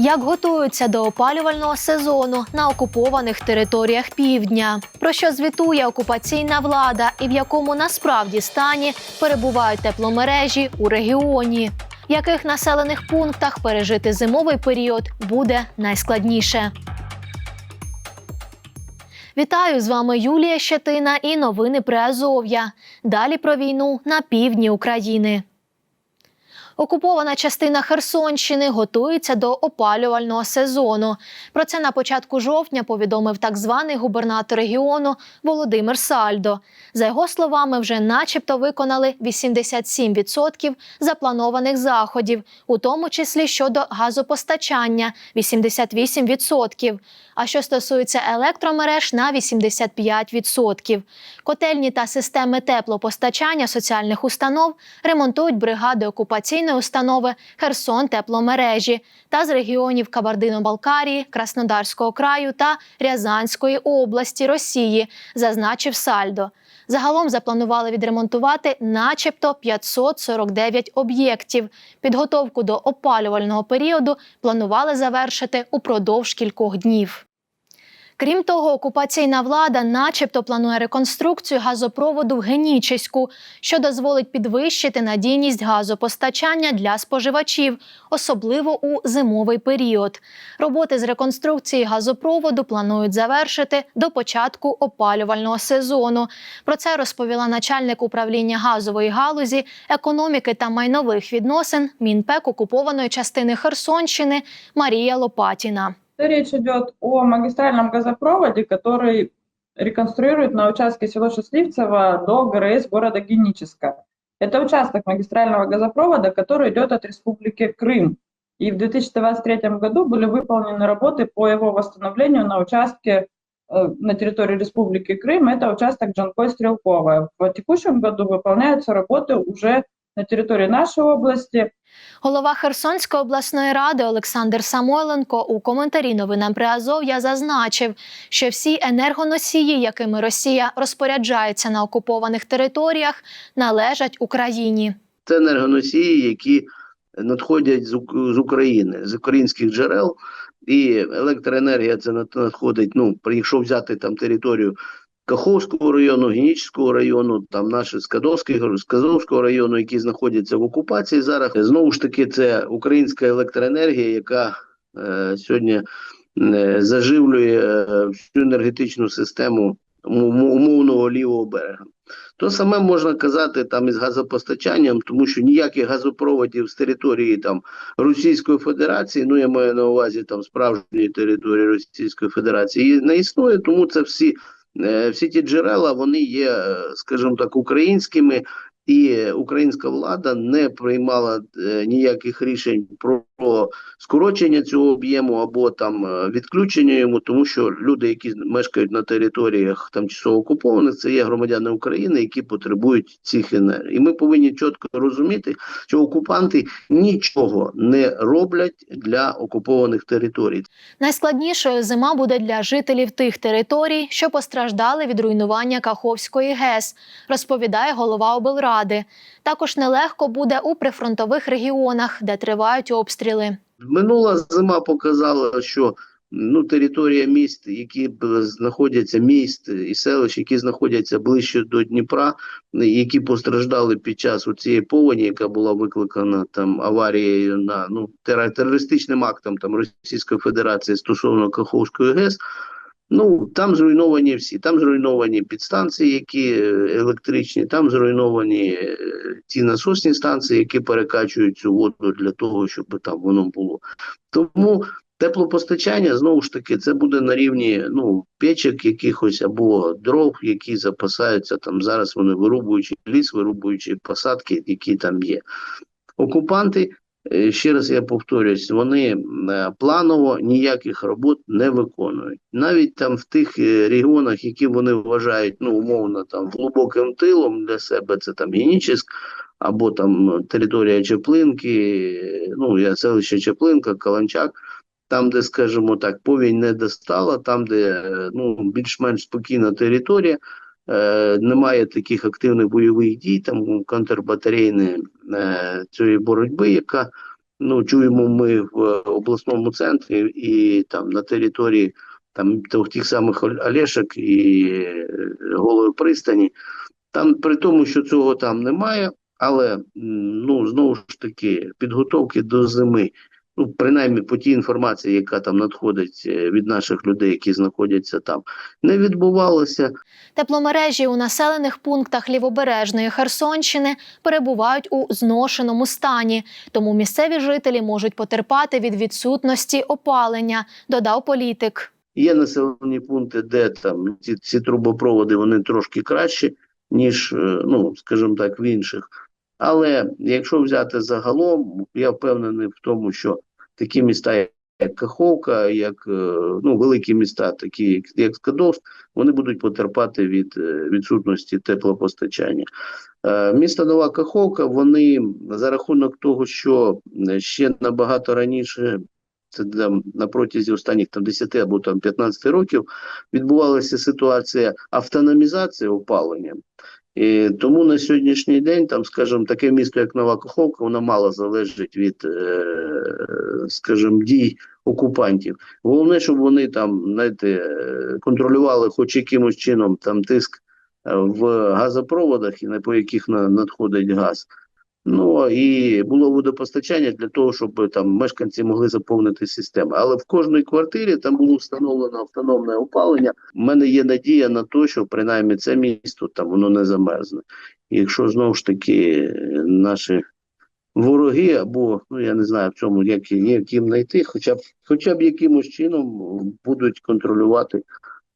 Як готуються до опалювального сезону на окупованих територіях півдня? Про що звітує окупаційна влада і в якому насправді стані перебувають тепломережі у регіоні? В яких населених пунктах пережити зимовий період буде найскладніше? Вітаю з вами Юлія Щетина і новини Приазов'я. Далі про війну на півдні України. Окупована частина Херсонщини готується до опалювального сезону. Про це на початку жовтня повідомив так званий губернатор регіону Володимир Сальдо. За його словами, вже начебто виконали 87% запланованих заходів, у тому числі щодо газопостачання 88%. А що стосується електромереж на 85%. Котельні та системи теплопостачання соціальних установ ремонтують бригади окупаційної установи Херсон тепломережі та з регіонів Кабардино-Балкарії, Краснодарського краю та Рязанської області Росії, зазначив Сальдо. Загалом запланували відремонтувати начебто 549 об'єктів. Підготовку до опалювального періоду планували завершити упродовж кількох днів. Крім того, окупаційна влада, начебто, планує реконструкцію газопроводу в Генічеську, що дозволить підвищити надійність газопостачання для споживачів, особливо у зимовий період. Роботи з реконструкції газопроводу планують завершити до початку опалювального сезону. Про це розповіла начальник управління газової галузі, економіки та майнових відносин Мінпек окупованої частини Херсонщини Марія Лопатіна. Речь идет о магистральном газопроводе, который реконструирует на участке село Счастливцево до ГРС города Геническа. Это участок магистрального газопровода, который идет от Республики Крым. И в 2023 году были выполнены работы по его восстановлению на участке э, на территории Республики Крым. Это участок Джанкой-Стрелковая. В текущем году выполняются работы уже на территории нашей области, Голова Херсонської обласної ради Олександр Самойленко у коментарі новинам Приазов'я зазначив, що всі енергоносії, якими Росія розпоряджається на окупованих територіях, належать Україні. Це енергоносії, які надходять з, України, з українських джерел, і електроенергія це над- надходить. Ну, якщо взяти там територію Каховського району, Генічського району, там наші Скадовського, Сказовського району, які знаходяться в окупації зараз. Знову ж таки, це українська електроенергія, яка е, сьогодні е, заживлює е, всю енергетичну систему умовного лівого берега. То саме можна казати там із газопостачанням, тому що ніяких газопроводів з території там Російської Федерації, ну я маю на увазі там справжньої території Російської Федерації, не існує, тому це всі, всі ті джерела вони є, е, скажімо так, українськими. І українська влада не приймала е, ніяких рішень про скорочення цього об'єму або там е, відключення йому, тому що люди, які мешкають на територіях тимчасово окупованих, це є громадяни України, які потребують цих енергій. І ми повинні чітко розуміти, що окупанти нічого не роблять для окупованих територій. Найскладнішою зима буде для жителів тих територій, що постраждали від руйнування Каховської ГЕС, розповідає голова облради. Також нелегко буде у прифронтових регіонах, де тривають обстріли. Минула зима показала, що ну, територія міст, які знаходяться міст і селищ, які знаходяться ближче до Дніпра, які постраждали під час цієї повені, яка була викликана там аварією на ну терористичним актом там Російської Федерації стосовно Каховської ГЕС. Ну там зруйновані всі, там зруйновані підстанції, які е, електричні, там зруйновані е, ті насосні станції, які перекачують цю воду для того, щоб там воно було. Тому теплопостачання знову ж таки це буде на рівні ну печок якихось або дров, які запасаються там зараз. Вони вирубуючи ліс, вирубуючи посадки, які там є. Окупанти. Е, Ще раз я повторюсь, вони е, планово ніяких робот не виконують. Навіть там в тих е, регіонах, які вони вважають ну умовно там глибоким тилом для себе, це там Генічеськ, або там територія Чеплинки, ну я селище Чеплинка, Каланчак, там, де, скажімо так, повінь не достала, там, де ну, більш-менш спокійна територія, е, немає таких активних бойових дій, там контрбатарейної е, цієї боротьби, яка Ну, чуємо ми в обласному центрі і там на території там тих- самих Ол- Олешок і е, Голої пристані. Там при тому, що цього там немає, але ну знову ж таки підготовки до зими. Ну, принаймні по тій інформації, яка там надходить е, від наших людей, які знаходяться там, не відбувалося. Тепломережі у населених пунктах лівобережної Херсонщини перебувають у зношеному стані, тому місцеві жителі можуть потерпати від відсутності опалення, додав політик. Є населені пункти, де там ці, ці трубопроводи вони трошки кращі, ніж, е, ну, скажімо так, в інших. Але якщо взяти загалом, я впевнений в тому, що такі міста, як Каховка, як е, ну, великі міста, такі як, Скадовськ, вони будуть потерпати від е, відсутності теплопостачання. Е, Місто Нова Каховка, вони за рахунок того, що ще набагато раніше це там на протязі останніх там 10 або там 15 років відбувалася ситуація автономізації опалення. І тому на сьогоднішній день, там, скажімо, таке місто, як Нова Каховка, воно мало залежить від, е, скажімо, дій окупантів. Головне, щоб вони там, знаєте, контролювали хоч якимось чином там тиск е, в газопроводах, і по яких на, надходить газ. Ну і було водопостачання для того, щоб там мешканці могли заповнити системи. Але в кожній квартирі там було встановлено автономне опалення. У мене є надія на те, що принаймні це місто там воно не замерзне. Якщо знову ж таки е, наші вороги, або ну я не знаю в як, як їм знайти, хоча б хоча б якимось чином будуть контролювати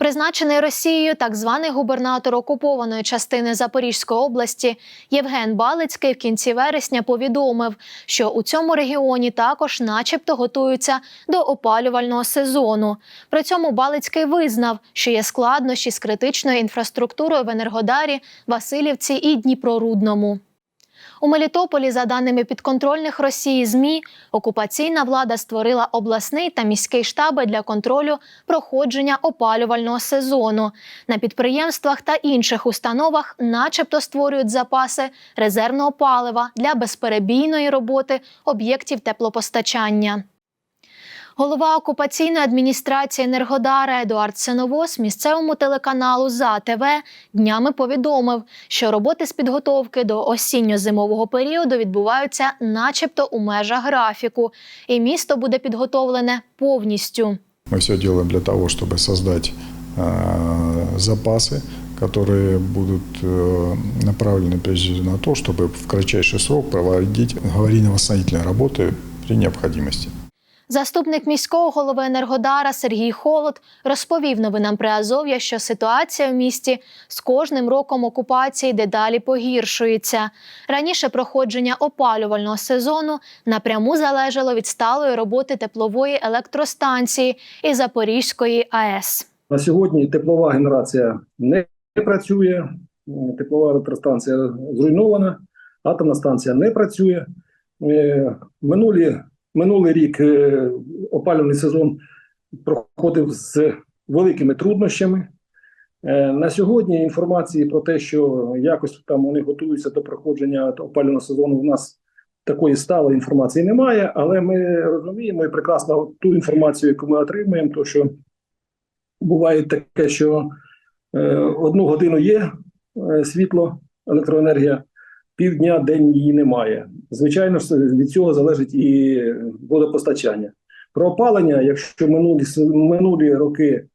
Призначений Росією так званий губернатор окупованої частини Запорізької області Євген Балицький в кінці вересня повідомив, що у цьому регіоні також, начебто, готуються до опалювального сезону. При цьому Балицький визнав, що є складнощі з критичною інфраструктурою в Енергодарі, Васильівці і Дніпрорудному. У Мелітополі, за даними підконтрольних Росії ЗМІ, окупаційна влада створила обласний та міський штаби для контролю проходження опалювального сезону. На підприємствах та інших установах, начебто, створюють запаси резервного палива для безперебійної роботи об'єктів теплопостачання. Голова окупаційної адміністрації Енергодара Едуард Синовос місцевому телеканалу ЗАТВ днями повідомив, що роботи з підготовки до осінньо-зимового періоду відбуваються, начебто, у межах графіку, і місто буде підготовлене повністю. Мы все делаем для того, чтобы создать э, запасы, которые будут э, направлены прежде всего на то, чтобы в кратчайший срок проводить аварийно-восстановительные работы при необходимости. Заступник міського голови Енергодара Сергій Холод розповів новинам Приазов'я, що ситуація в місті з кожним роком окупації дедалі погіршується. Раніше проходження опалювального сезону напряму залежало від сталої роботи теплової електростанції і Запорізької АЕС. На сьогодні теплова генерація не працює, теплова електростанція зруйнована, атомна станція не працює. Е, Минулі, минулий рік е, опалювальний сезон проходив з великими труднощами. Е, На сьогодні інформації про те, що якось там вони готуються до проходження опалювального сезону, у нас такої сталої інформації немає, але ми розуміємо і прекрасно ту інформацію, яку ми отримуємо, то що буває таке, що е, одну годину є світло, електроенергія, півдня, день її немає. Звичайно, від цього залежить і водопостачання. Про опалення, якщо минулі, минулі роки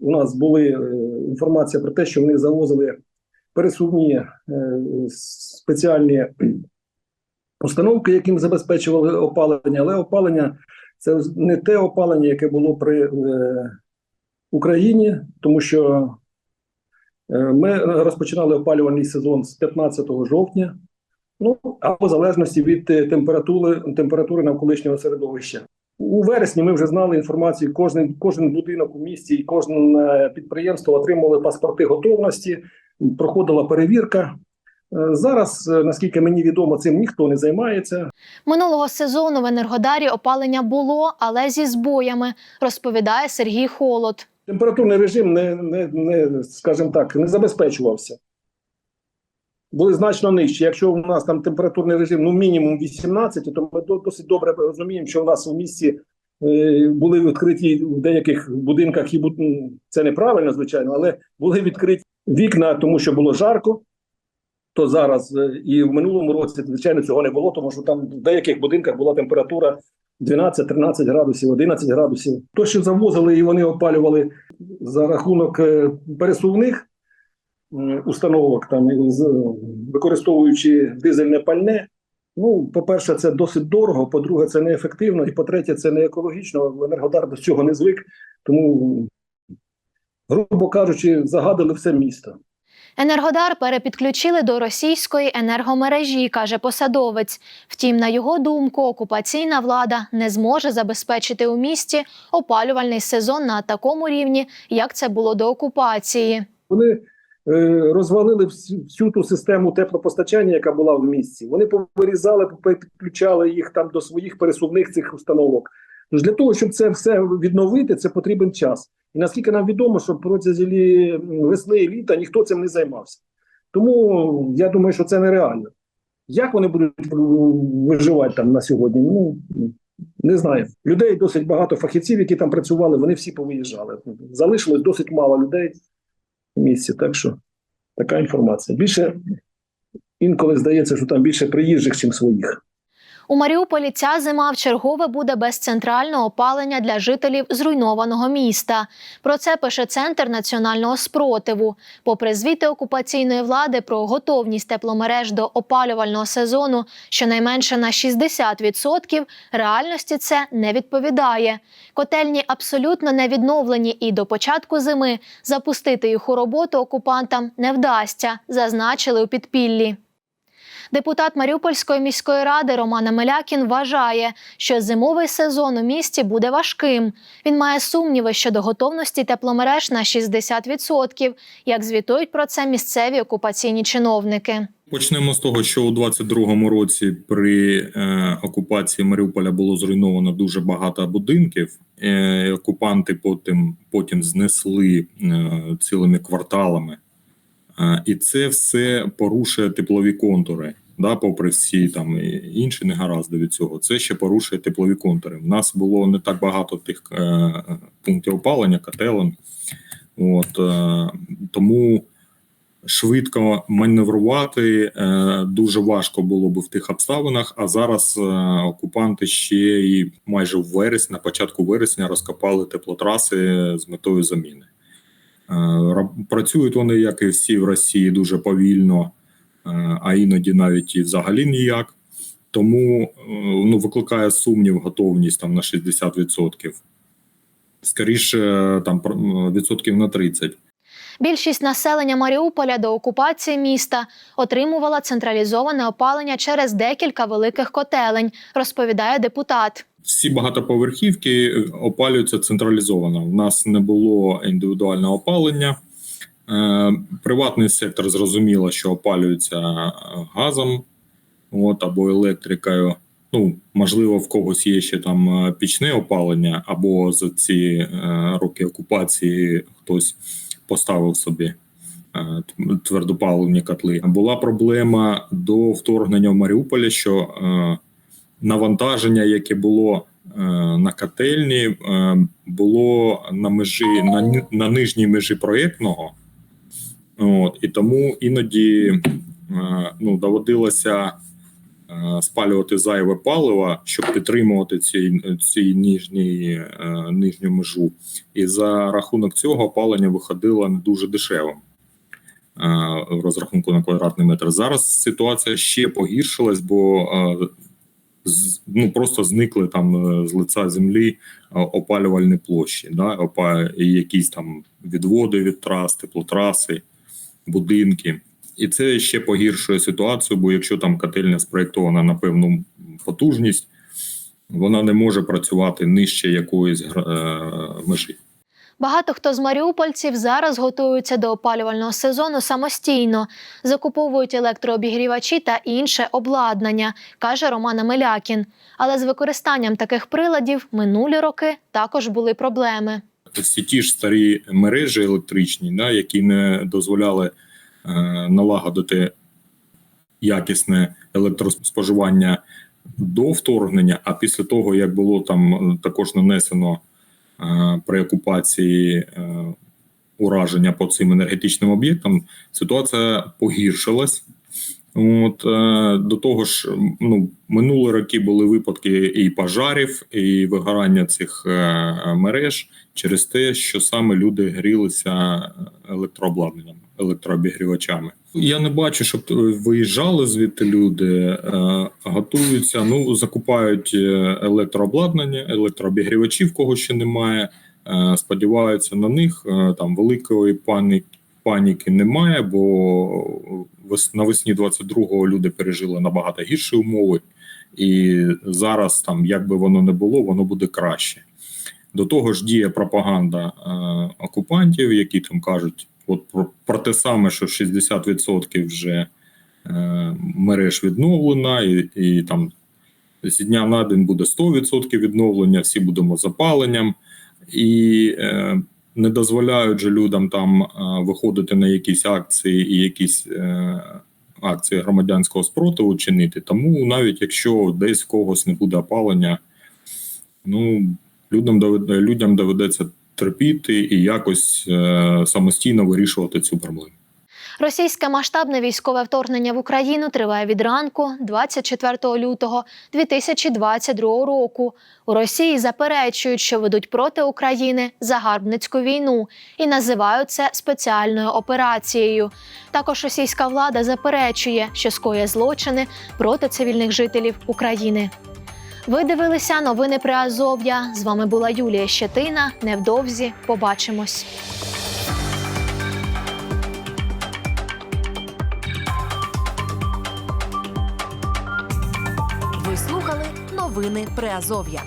у нас були е, інформація про те, що вони завозили пересувні е, спеціальні установки, яким забезпечували опалення, але опалення це не те опалення, яке було при е, Україні, тому що ми розпочинали опалювальний сезон з 15 жовтня, ну або в залежності від е, температури, температури навколишнього середовища. У вересні ми вже знали інформацію. Кожен, кожен будинок у місті і кожне підприємство отримували паспорти готовності, проходила перевірка. Е, Зараз, е, наскільки мені відомо, цим ніхто не займається. Минулого сезону в Енергодарі опалення було, але зі збоями, розповідає Сергій Холод. Температурний режим не, не, не скажімо так, не забезпечувався. Були значно нижчі. Якщо у нас там температурний режим ну мінімум 18, то ми до- досить добре розуміємо, що у нас у місті е, були відкриті в деяких будинках, і бу- це неправильно, звичайно, але були відкриті вікна, тому що було жарко. То зараз е, і в минулому році, звичайно, цього не було, тому що там в деяких будинках була температура 12-13 градусів, 11 градусів. То, що завозили і вони опалювали за рахунок е, пересувних установок, там з- використовуючи дизельне пальне. Ну, по-перше, це досить дорого. По-друге, це неефективно. І по-третє, це не екологічно. Енергодар до цього не звик. Тому, грубо кажучи, загадили все місто. Енергодар перепідключили до російської енергомережі, каже посадовець. Втім, на його думку, окупаційна влада не зможе забезпечити у місті опалювальний сезон на такому рівні, як це було до окупації. Вони е, розвалили всю, всю ту систему теплопостачання, яка була в місті. Вони повирізали, підключали їх там до своїх пересувних цих установок. Тож для того, щоб це все відновити, це потрібен час. І наскільки нам відомо, що протягом весни і літа ніхто цим не займався. Тому я думаю, що це нереально. Як вони будуть е, виживати там на сьогодні? Ну не знаю. Людей досить багато фахівців, які там працювали, вони всі повиїжджали. Залишилось досить мало людей в місті. Так що така інформація. Більше інколи здається, що там більше приїжджих, ніж своїх. У Маріуполі ця зима вчергове буде без центрального опалення для жителів зруйнованого міста. Про це пише Центр національного спротиву. Попри звіти окупаційної влади про готовність тепломереж до опалювального сезону щонайменше на 60%, реальності це не відповідає. Котельні абсолютно не відновлені, і до початку зими запустити їх у роботу окупантам не вдасться, зазначили у підпіллі. Депутат Маріупольської міської ради Роман Амелякін вважає, що зимовий сезон у місті буде важким. Він має сумніви щодо готовності тепломереж на 60%, як звітують про це місцеві окупаційні чиновники. Почнемо з того, що у 22-му році при е, окупації Маріуполя було зруйновано дуже багато будинків. Е, окупанти потім, потім знесли е, цілими кварталами. І це все порушує теплові контури. Да, попри всі там інші негаразди від цього, це ще порушує теплові контури. У нас було не так багато тих е, пунктів опалення, котелень. От, е, тому швидко маневрувати е, дуже важко було б в тих обставинах. А зараз е, окупанти ще і майже в вересні, на початку вересня, розкопали теплотраси з метою заміни. Е, Працюють вони, як і всі в Росії, дуже повільно, е, а іноді навіть і взагалі ніяк. Тому е, ну, викликає сумнів готовність там на 60%. Скоріше, там відсотків на 30%. Більшість населення Маріуполя до окупації міста отримувала централізоване опалення через декілька великих котелень, розповідає депутат. Всі багатоповерхівки опалюються централізовано. У нас не було індивідуального опалення. Е, Приватний сектор зрозуміло, що опалюється е, газом от, або електрикою. Ну, можливо, в когось є ще там е, пічне опалення, або за ці роки окупації хтось поставив собі е, твердопаливні котли. Була проблема до вторгнення в Маріуполі, що е, навантаження, яке було е, на котельні, було на межі на, нижній межі проєктного. От, і тому іноді ну, доводилося спалювати зайве паливо, щоб підтримувати ці, ці нижні, е, нижню межу. І за рахунок цього опалення виходило не дуже дешевим. е, В розрахунку на квадратний метр. Зараз ситуація ще погіршилась, бо е, ну просто зникли там е, з лиця землі е, опалювальні площі, да, опа, якісь там відводи від трас, теплотраси, будинки. І це ще погіршує ситуацію, бо якщо там котельня спроєктована на певну потужність, вона не може працювати нижче якоїсь е, межі. Багато хто з маріупольців зараз готуються до опалювального сезону самостійно, закуповують електрообігрівачі та інше обладнання, каже Роман Амелякін. Але з використанням таких приладів минулі роки також були проблеми. всі ті ж старі мережі електричні, да, які не дозволяли налагодити якісне електроспоживання до вторгнення, а після того, як було там е, також нанесено е, при окупації е, ураження по цим енергетичним об'єктам, ситуація погіршилась. От е, до того ж, ну минулі роки були випадки і пожарів, і вигорання цих е, мереж через те, що саме люди грілися електрообладнанням, електрообігрівачами. Я не бачу, щоб виїжджали звідти люди, е, готуються. Ну закупають е, електрообладнання, електрообігрівачів, кого ще немає. е, Сподіваються на них. Там великої паніки немає, бо вес- навесні 22-го люди пережили набагато гірші умови, і зараз, там, як би воно не було, воно буде краще. До того ж діє пропаганда окупантів, які там кажуть, от про, про те саме, що 60% вже е, мереж відновлена, і, і там з дня на день буде 100% відновлення, всі будемо з опаленням. І е, не дозволяють же людям там е, виходити на якісь акції і якісь е, акції громадянського спротиву чинити. Тому навіть якщо десь в когось не буде опалення, ну людям доведе, людям доведеться терпіти і якось е, самостійно вирішувати цю проблему. Російське масштабне військове вторгнення в Україну триває від ранку 24 лютого 2022 року. У Росії заперечують, що ведуть проти України загарбницьку війну і називають це спеціальною операцією. Також російська влада заперечує, що скоює злочини проти цивільних жителів України. Ви дивилися новини при Азов'я. З вами була Юлія Щетина. Невдовзі побачимось. Ви слухали новини Приазов'я.